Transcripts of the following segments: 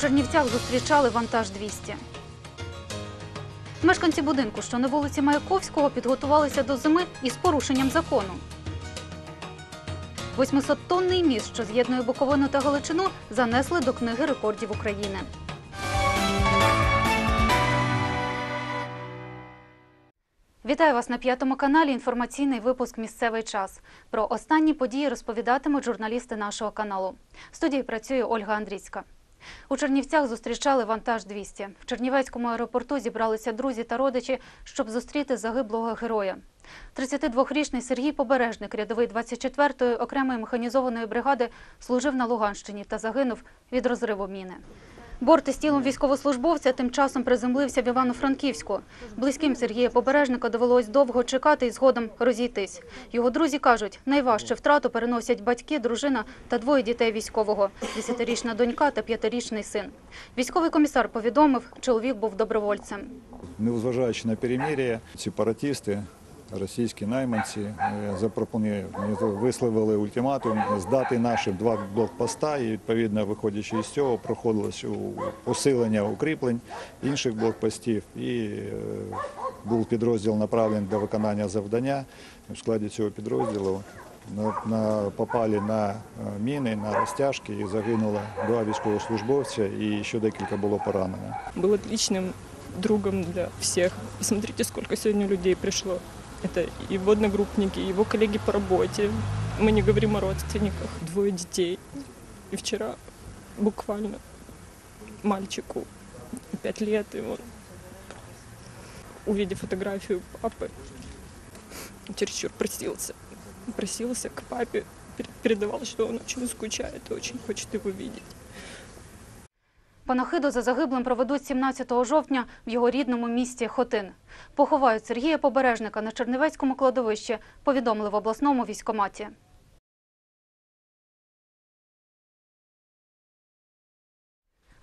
Чернівцях зустрічали вантаж 200. Мешканці будинку, що на вулиці Маяковського, підготувалися до зими із порушенням закону. 800-тонний міст, що з'єднує Буковину та Галичину, занесли до книги рекордів України. Вітаю вас на п'ятому каналі. Інформаційний випуск Місцевий час. Про останні події розповідатимуть журналісти нашого каналу. В студії працює Ольга Андрійська. У Чернівцях зустрічали вантаж 200. В Чернівецькому аеропорту зібралися друзі та родичі, щоб зустріти загиблого героя. 32-річний Сергій Побережник, рядовий 24-ї окремої механізованої бригади, служив на Луганщині та загинув від розриву міни. Борт із тілом військовослужбовця тим часом приземлився в Івано-Франківську. Близьким Сергія Побережника довелось довго чекати і згодом розійтись. Його друзі кажуть, найважче втрату переносять батьки, дружина та двоє дітей військового – 10-річна донька та 5-річний син. Військовий комісар повідомив, чоловік був добровольцем. Незважаючи на перемир'я, сепаратисти, російські найманці е, висловили ультиматум здати наші два блокпоста і відповідно виходячи з цього проходилось посилення укріплень інших блокпостів і е, був підрозділ направлений для виконання завдання. В складі цього підрозділу на, попали на е, міни, на розтяжки і загинуло два військовослужбовця і ще декілька було поранено. был отличным другом для всех. Посмотрите, сколько сегодня людей пришло. Это его одногруппники, его коллеги по работе. Мы не говорим о родственниках. Двое детей. И вчера буквально мальчику пять лет, и он, увидев фотографию папы, чересчур просился. Просился к папе, пер- передавал, что он очень скучает и очень хочет его видеть. Панахиду за загиблим проведуть 17 жовтня в його рідному місті Хотин. Поховають Сергія Побережника на Чернівецькому кладовищі, повідомили в обласному військкоматі.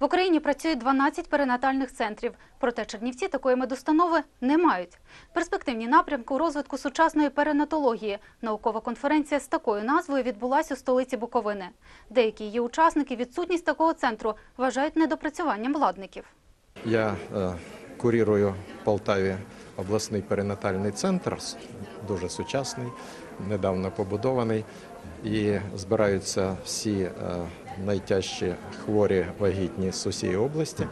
В Україні працює 12 перинатальних центрів, проте Чернівці такої медустанови не мають. Перспективні напрямки у розвитку сучасної перинатології. Наукова конференція з такою назвою відбулася у столиці Буковини. Деякі її учасники відсутність такого центру вважають недопрацюванням владників. Я е, курірую в Полтаві обласний перинатальний центр, дуже сучасний, недавно побудований. І збираються всі е, найтяжчі хворі вагітні з усієї області.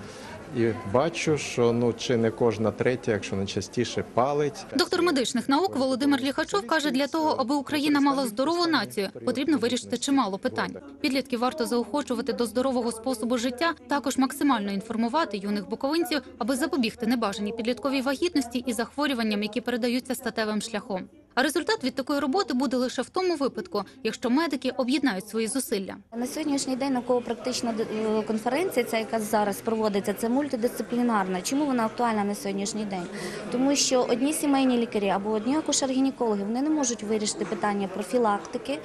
І бачу, що ну чи не кожна третя, якщо не частіше, палить. Доктор медичних наук Володимир Ліхачов каже, для того, аби Україна мала здорову націю, потрібно вирішити чимало питань. Підлітків варто заохочувати до здорового способу життя, також максимально інформувати юних буковинців, аби запобігти небажаній підлітковій вагітності і захворюванням, які передаються статевим шляхом. А результат від такої роботи буде лише в тому випадку, якщо медики об'єднають свої зусилля. На сьогоднішній день науково-практична е, конференція, ця яка зараз проводиться, це мультидисциплінарна. Чому вона актуальна на сьогоднішній день? Тому що одні сімейні лікарі або одні акушер-гінекологи вони не можуть вирішити питання профілактики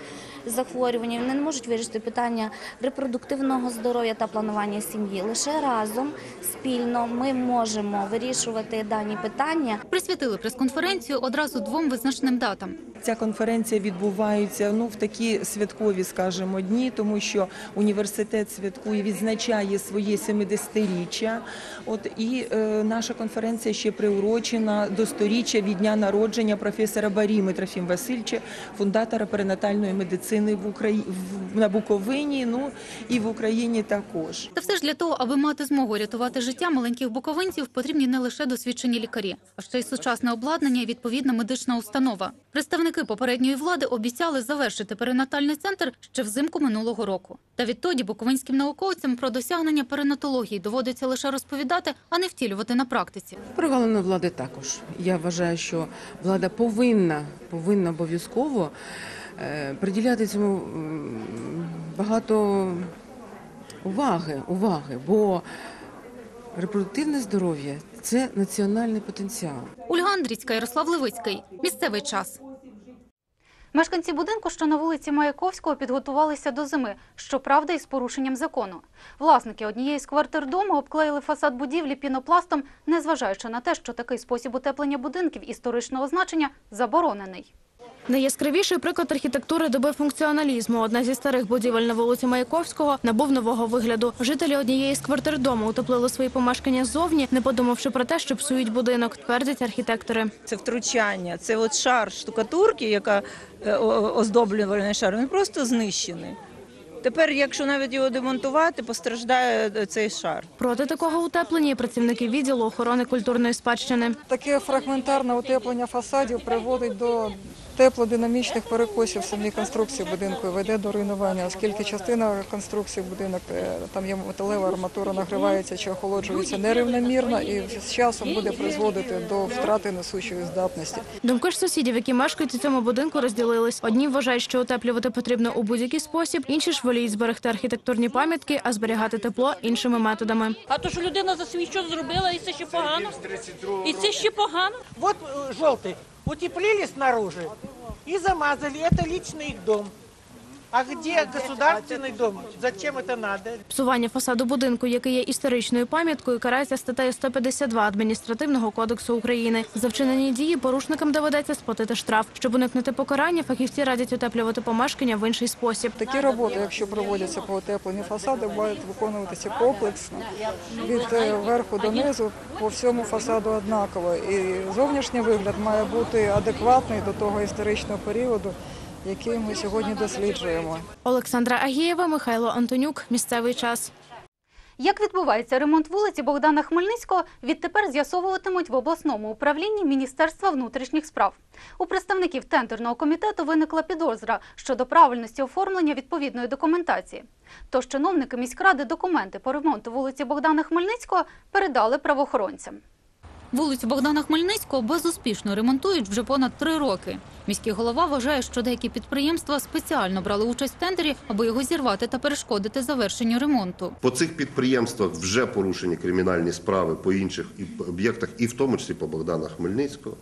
захворювання, вони не можуть вирішити питання репродуктивного здоров'я та планування сім'ї. Лише разом спільно ми можемо вирішувати дані питання. Присвятили прес-конференцію одразу двом визначним датам. Ця конференція відбувається ну в такі святкові, скажімо, дні, тому що університет святкує, відзначає своє 70-річчя. От і е, наша конференція ще приурочена до сторіччя від дня народження професора Баріми Трофім Васильовича, фундатора перинатальної медицини в Україні на Буковині. Ну і в Україні також. Та все ж для того, аби мати змогу рятувати життя маленьких буковинців, потрібні не лише досвідчені лікарі, а ще й сучасне обладнання і відповідна медична установа. Представники попередньої влади обіцяли завершити перинатальний центр ще взимку минулого року. Та відтоді буковинським науковцям про досягнення перинатології доводиться лише розповідати, а не втілювати на практиці. Провалено влади також. Я вважаю, що влада повинна, повинна обов'язково е, приділяти цьому багато уваги, уваги, бо репродуктивне здоров'я це національний потенціал. Ольга Андрійська, Ярослав Левицький. Місцевий час. Мешканці будинку, що на вулиці Маяковського, підготувалися до зими, щоправда, із порушенням закону. Власники однієї з квартир дому обклеїли фасад будівлі пінопластом, незважаючи на те, що такий спосіб утеплення будинків історичного значення заборонений. Найяскравіший приклад архітектури доби функціоналізму. Одна зі старих будівель на вулиці Маяковського набув нового вигляду. Жителі однієї з квартир дому утеплили свої помешкання ззовні, не подумавши про те, що псують будинок, твердять архітектори. Це втручання, це от шар штукатурки, яка е, оздоблювальний шар, він просто знищений. Тепер, якщо навіть його демонтувати, постраждає е, цей шар. Проти такого утеплення працівники відділу охорони культурної спадщини. Таке фрагментарне утеплення фасадів приводить до теплодинамічних перекосів самій конструкції будинку веде до руйнування, оскільки частина конструкції будинок, е, там є металева арматура, нагрівається чи охолоджується нерівномірно і з часом буде призводити до втрати несучої здатності. Думки ж сусідів, які мешкають у цьому будинку, розділились. Одні вважають, що утеплювати потрібно у будь-який спосіб, інші ж воліють зберегти архітектурні пам'ятки, а зберігати тепло іншими методами. А то, що людина за свій що зробила, і це ще погано. І це ще погано. Вот э, желтый. Утеплили снаружи и замазали. Это личный их дом. А где государственный дом? Зачем это надо? Псування фасаду будинку, який є історичною пам'яткою, карається статтею 152 адміністративного кодексу України. За вчинені дії порушникам доведеться сплатити штраф. Щоб уникнути покарання, фахівці радять утеплювати помешкання в інший спосіб. Такі роботи, якщо проводяться по утепленню фасаду, мають виконуватися комплексно від е, верху до низу по всьому фасаду однаково. І зовнішній вигляд має бути адекватний до того історичного періоду, який ми сьогодні досліджуємо. Олександра Агієва, Михайло Антонюк. Місцевий час. Як відбувається ремонт вулиці Богдана Хмельницького, відтепер з'ясовуватимуть в обласному управлінні Міністерства внутрішніх справ. У представників тендерного комітету виникла підозра щодо правильності оформлення відповідної документації. Тож чиновники міськради документи по ремонту вулиці Богдана Хмельницького передали правоохоронцям. Вулицю Богдана Хмельницького безуспішно ремонтують вже понад три роки. Міський голова вважає, що деякі підприємства спеціально брали участь в тендері, аби його зірвати та перешкодити завершенню ремонту. По цих підприємствах вже порушені кримінальні справи по інших об'єктах, і в тому числі по Богдана Хмельницького.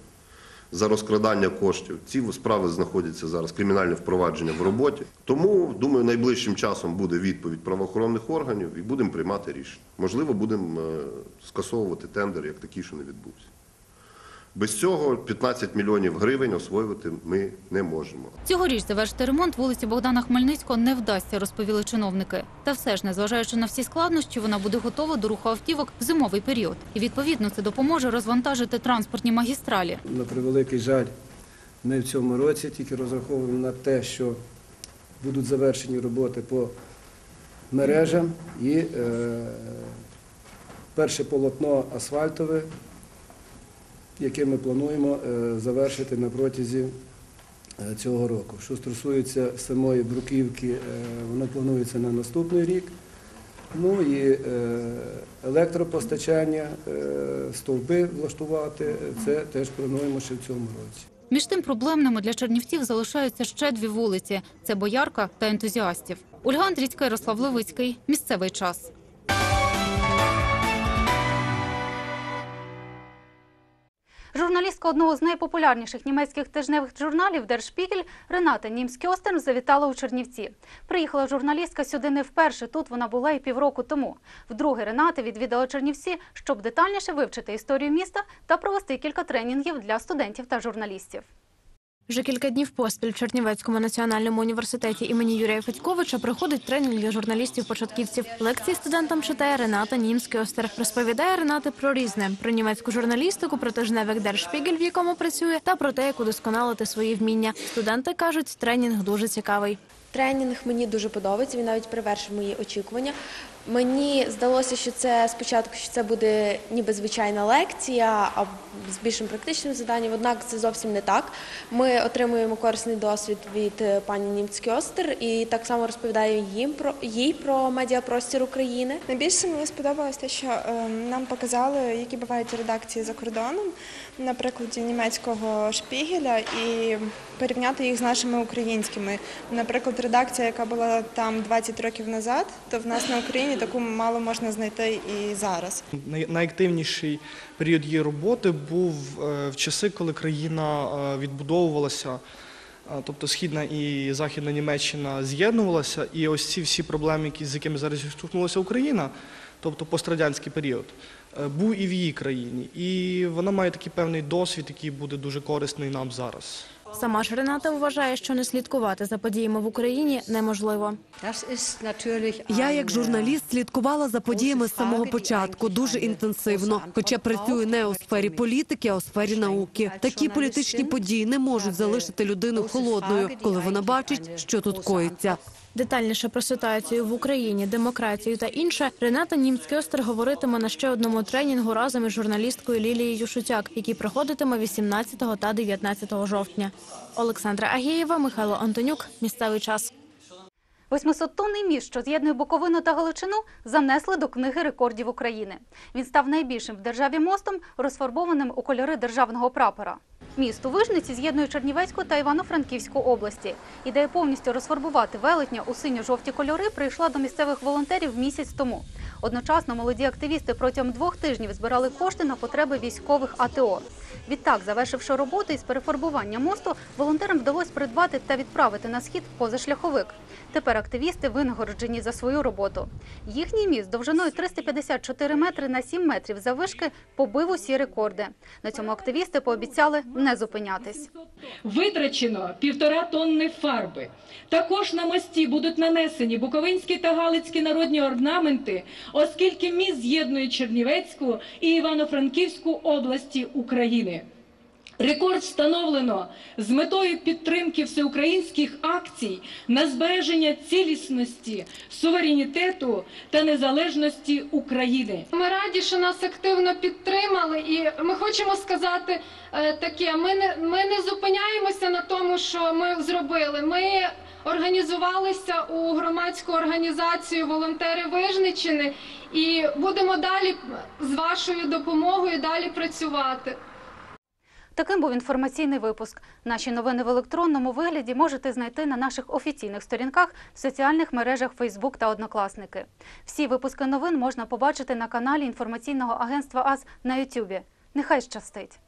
За розкрадання коштів ці справи знаходяться зараз кримінальне впровадження в роботі. Тому думаю, найближчим часом буде відповідь правоохоронних органів і будемо приймати рішення. Можливо, будемо е, скасовувати тендер як такий, що не відбувся. Без цього 15 мільйонів гривень освоювати ми не можемо. Цьогоріч завершити ремонт вулиці Богдана Хмельницького не вдасться, розповіли чиновники. Та все ж, незважаючи на всі складнощі, вона буде готова до руху автівок в зимовий період. І відповідно це допоможе розвантажити транспортні магістралі. На превеликий жаль, ми в цьому році тільки розраховуємо на те, що будуть завершені роботи по мережам і е, перше полотно асфальтове, яке ми плануємо е, завершити на протязі е, цього року. Що стосується самої бруківки, е, воно планується на наступний рік. Ну і електропостачання, стовпи влаштувати, це теж плануємо ще в цьому році. Між тим проблемними для чернівців залишаються ще дві вулиці: це Боярка та ентузіастів. Ольга Андрійська, Ярослав Левицький. Місцевий час. Журналістка одного з найпопулярніших німецьких тижневих журналів Spiegel Рената Німськьостен завітала у Чернівці. Приїхала журналістка сюди не вперше. Тут вона була і півроку тому. Вдруге Рената відвідала Чернівці, щоб детальніше вивчити історію міста та провести кілька тренінгів для студентів та журналістів. Вже кілька днів поспіль в Чернівецькому національному університеті імені Юрія Федьковича проходить тренінг для журналістів-початківців. Лекції студентам читає Рената Німський-Остер. Розповідає Рената про різне – про німецьку журналістику, про тижневик Der в якому працює, та про те, як удосконалити свої вміння. Студенти кажуть, тренінг дуже цікавий. Тренінг мені дуже подобається. Він навіть перевершив мої очікування. Мені здалося, що це спочатку що це буде ніби звичайна лекція, а з більшим практичним заданням. Однак це зовсім не так. Ми отримуємо корисний досвід від е, пані Німцькіостер і так само розповідаю їм про їй про медіапростір України. Найбільше мені сподобалось те, що е, нам показали, які бувають редакції за кордоном, на прикладі німецького шпігеля, і порівняти їх з нашими українськими. Наприклад, редакція, яка була там 20 років назад, то в нас на Україні таку мало можна знайти і зараз. Найактивніший період її роботи був е, в часи, коли країна е, відбудовувалася, е, тобто Східна і Західна Німеччина з'єднувалася, і ось ці всі проблеми, з якими зараз зіштовхнулася Україна, тобто пострадянський період, був і в її країні. І вона має такий певний досвід, який буде дуже корисний нам зараз. Сама ж Рената вважає, що не слідкувати за подіями в Україні неможливо. Я як журналіст слідкувала за подіями з самого початку дуже інтенсивно. Хоча працюю не у сфері політики, а у сфері науки. Такі політичні події не можуть залишити людину холодною, коли вона бачить, що тут коїться. Детальніше про ситуацію в Україні, демократію та інше Рената Німський-Остер говоритиме на ще одному тренінгу разом із журналісткою Лілією Шутяк, який проходитиме 18 та 19 жовтня. Олександра Агієва, Михайло Антонюк. Місцевий час. 800-тонний міст, що з'єднує Буковину та Галичину, занесли до книги рекордів України. Він став найбільшим в державі мостом, розфарбованим у кольори державного прапора. Міст у Вижниці з'єднує Чернівецьку та Івано-Франківську області. Ідея повністю розфарбувати велетня у синьо-жовті кольори прийшла до місцевих волонтерів місяць тому. Одночасно молоді активісти протягом двох тижнів збирали кошти на потреби військових АТО. Відтак, завершивши роботи із перефарбування мосту, волонтерам вдалося придбати та відправити на схід позашляховик. Тепер активісти винагороджені за свою роботу. Їхній міст довжиною 354 метри на 7 метрів заввишки побив усі рекорди. На цьому активісти пообіцяли не зупинятись. Витрачено півтора тонни фарби. Також на мості будуть нанесені буковинські та галицькі народні орнаменти, оскільки міст з'єднує Чернівецьку і Івано-Франківську області України. Рекорд встановлено з метою підтримки всеукраїнських акцій на збереження цілісності, суверенітету та незалежності України. Ми раді, що нас активно підтримали, і ми хочемо сказати е, таке: ми не ми не зупиняємося на тому, що ми зробили. Ми організувалися у громадську організацію Волонтери Вижничини і будемо далі з вашою допомогою далі працювати. Таким був інформаційний випуск. Наші новини в електронному вигляді можете знайти на наших офіційних сторінках в соціальних мережах Facebook та Однокласники. Всі випуски новин можна побачити на каналі інформаційного агентства АС на YouTube. Нехай щастить!